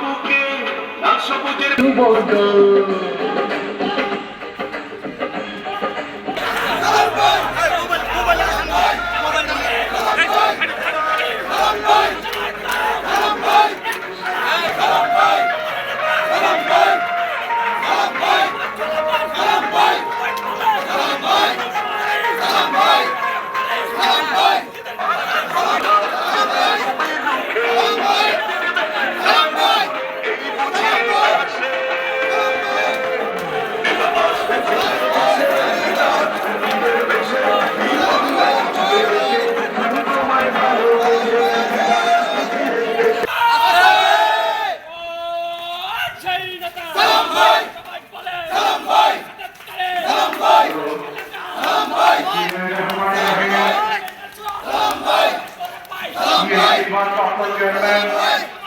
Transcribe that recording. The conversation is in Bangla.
বুকে লাল সবুজের Bye.